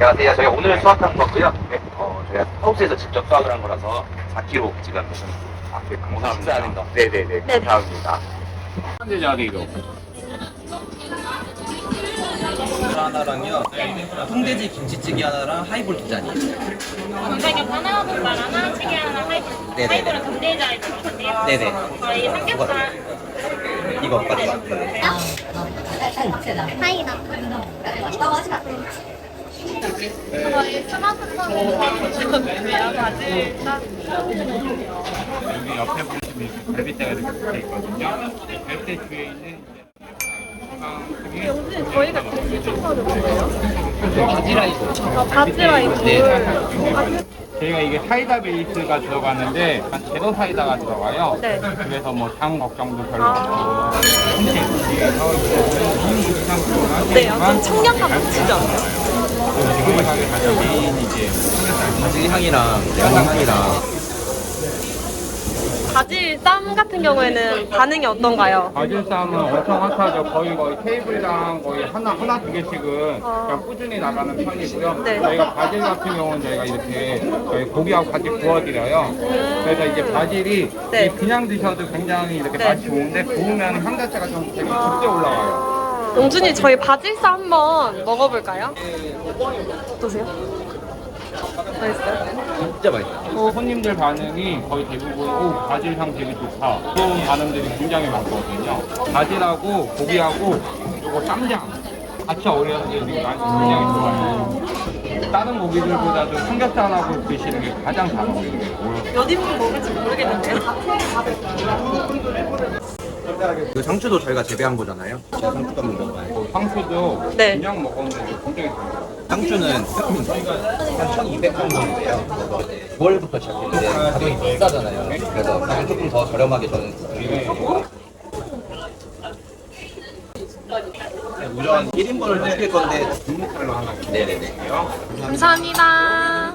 안녕하세요. 저희가 오늘 수확한 거고요. 네, 어, 저희가 하우스에서 직접 수확을 한 거라서 4kg 지금 앞에 방문 식사하는 거. 네네네. 감사합니다. 현재 자리로. 하나랑요 통돼지 김치찌개 하나랑 하이볼 두 잔이에요 전자겹 하나, 분말 하나, 찌개 하나, 하이볼. 네네. 하이볼은 아이템 같은데요. 네네. 저희 삼겹살. 이거 맞죠? 하이나. 저희 스마트폰 공사주세요. 바지 딱. 여기 옆에 보시면 갈비대가 이렇게 붙어 있거든요. 네, 갈비대 뒤에 있는 이제 요즘 저희가 추천 거는 뭐예요? 바지라이스 아, 바지라이프. 네. 저희가 이게 사이다 베이스가 들어가는데 한 제로 사이다가 들어가요. 네. 그래서 뭐장 걱정도 별로 아. 없고 네, 약간 청량감 넘치지 않아요? 지금 가게 가장 메인이지. 바질 향이랑 레몬 향이랑 바질 쌈 같은 경우에는 반응이 어떤가요? 바질 쌈은 엄청 핫하죠. 거의 거의 테이블당 거의 하나 하나 두 개씩은 아. 그냥 꾸준히 나가는 편이고요. 네. 저희가 바질 같은 경우는 저희가 이렇게 저희 고기하고 같이 구워드려요. 그래서 이제 바질이 음. 네. 이 그냥 드셔도 굉장히 이렇게 네. 맛이 좋은데 구우면 향 자체가 좀 되게 깊게 올라와요. 용준이 저희 바질쌈 한번 먹어볼까요? 어떠세요? 맛있어요? 진짜 맛있어요 손님들 반응이 거의 대부분 오 바질 향 되게 좋다. 그런 반응들이 굉장히 많거든요. 바질하고 고기하고 요거 쌈장 같이 어울려서 지금 많이 굉장히 좋아요. 다른 고기들보다도 삼겹살하고 드시는 게 가장 잘 어울려요. 몇 인분 먹을지 모르겠는데요. 그 상추도 저희가 재배한 거잖아요. 제가 상추도 한번 먹어봐요 상추도 네. 그냥 먹었는데 굉장히 좋아요. 상추는 한 1200원 정도예요. 9월부터 시작했는데 가격이 비싸잖아요. 그래서 가격 조금 더 저렴하게 저는 드리고 우선 1인분을 더 시킬 건데 중국칼로 하나 네네네. 감사합니다.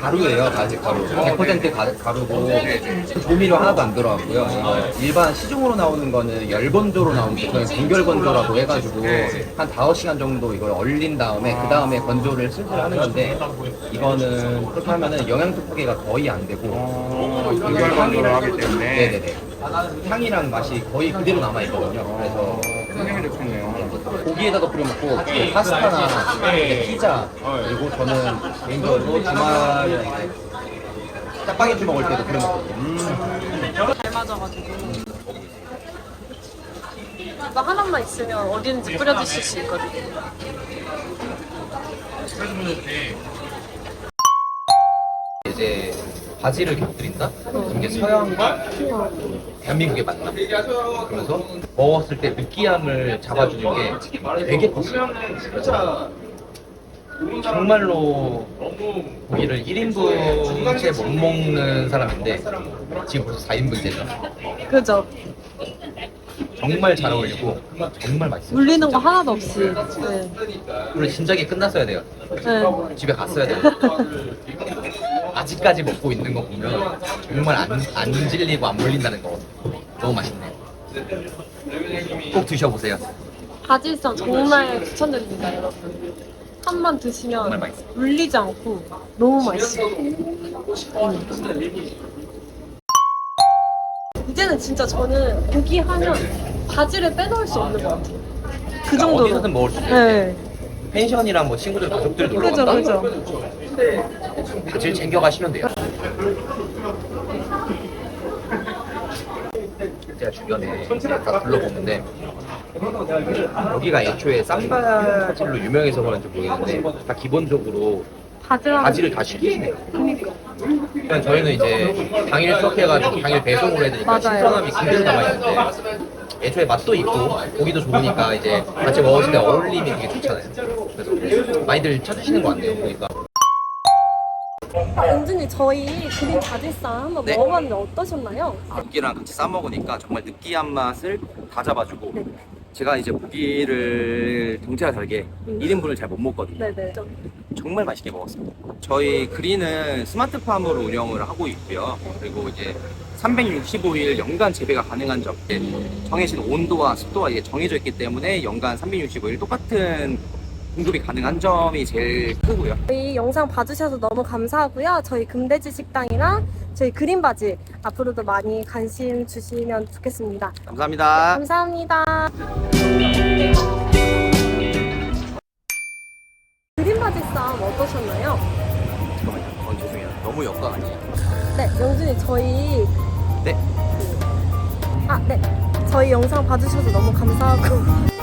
가루예요, 바질 가루. 100% 가, 가루고 조미료 하나도 안 들어갔고요. 이거 일반 시중으로 나오는 거는 열건조로 나오는데 저는 동결건조라고 해가지고 한 5시간 정도 이걸 얼린 다음에 그 다음에 건조를 슬슬 하는 건데 이거는 그렇게 하면은 영양소 포개가 거의 안 되고 만들어 하기 때문에 네네네 향이랑 맛이 거의 그대로 남아 있거든요. 그래서 굉장히 좋겠네요. 고기에다가 뿌려 먹고 뭐 파스타나 이제 피자 그리고 저는 개인적으로 주말에 이제 짜파게티 먹을 때도 뿌려 먹거든요. 잘 맞아가지고. 이거 하나만 있으면 어디든지 뿌려 드실 수 있거든요. 이제 바지를 곁들인다? 그럼 이게 서양과 대한민국의 만남. 그러면서 먹었을 때 느끼함을 잡아주는 게 되게 컸어요. 그래서 정말로 고기를 1인분째 못 먹는 사람인데 지금 벌써 4인분째죠. 그죠? 정말 잘 어울리고 정말 맛있어요. 물리는 거 하나도 없이. 네. 우리 진작에 끝났어야 돼요. 네. 집에 갔어야 돼요. 아직까지 먹고 있는 거 보면 정말 안, 안 질리고 안 물린다는 거 너무 맛있네요. 꼭 드셔보세요. 바질쌈 정말 추천드립니다, 여러분. 한 번 드시면 정말 맛있어요. 물리지 않고 너무 맛있어요. 이제는 진짜 저는 고기 하면 바지를 빼놓을 수 없는 것 같아요. 그 정도로. 어디서든 먹을 수 있어요. 네. 펜션이랑 뭐 친구들 가족들 놀러 그죠, 간다? 그죠. 바질 챙겨가시면 돼요. 제가 주변에 다 둘러보는데 여기가 애초에 쌈바질로 유명해서 그런지 모르겠는데 다 기본적으로 바지를 다 시키시네요. 그러니까 저희는 이제 당일 수확해가지고 당일 배송을 해드니까. 신선함이 그대로 남아있는데 애초에 맛도 있고 고기도 좋으니까 이제 같이 먹었을 때 어울림이 되게 좋잖아요. 그래서 많이들 찾으시는 것 같네요. 보니까. 아, 은준이 저희 그린 바질쌈 한번 네. 먹어봤는데 어떠셨나요? 고기랑 같이 싸 먹으니까 정말 느끼한 맛을 다 잡아주고 네. 제가 이제 고기를 동체가 다르게 음. 1인분을 잘 못 먹거든요. 네네. 좀 정말 맛있게 먹었습니다. 저희 그린은 스마트팜으로 운영을 하고 있고요. 그리고 이제 365일 연간 재배가 가능한 점, 정해진 온도와 습도가 정해져 있기 때문에 연간 365일 똑같은 공급이 가능한 점이 제일 크고요. 저희 영상 봐주셔서 너무 감사하고요. 저희 금돼지 식당이랑 저희 그린 바질 앞으로도 많이 관심 주시면 좋겠습니다. 감사합니다. 감사합니다. 그린 바질쌈 어떠셨나요? 잠깐만요. 어, 죄송해요. 너무 역가 아니에요? 네, 영준이 저희 네. 아, 네. 저희 영상 봐주셔서 너무 감사하고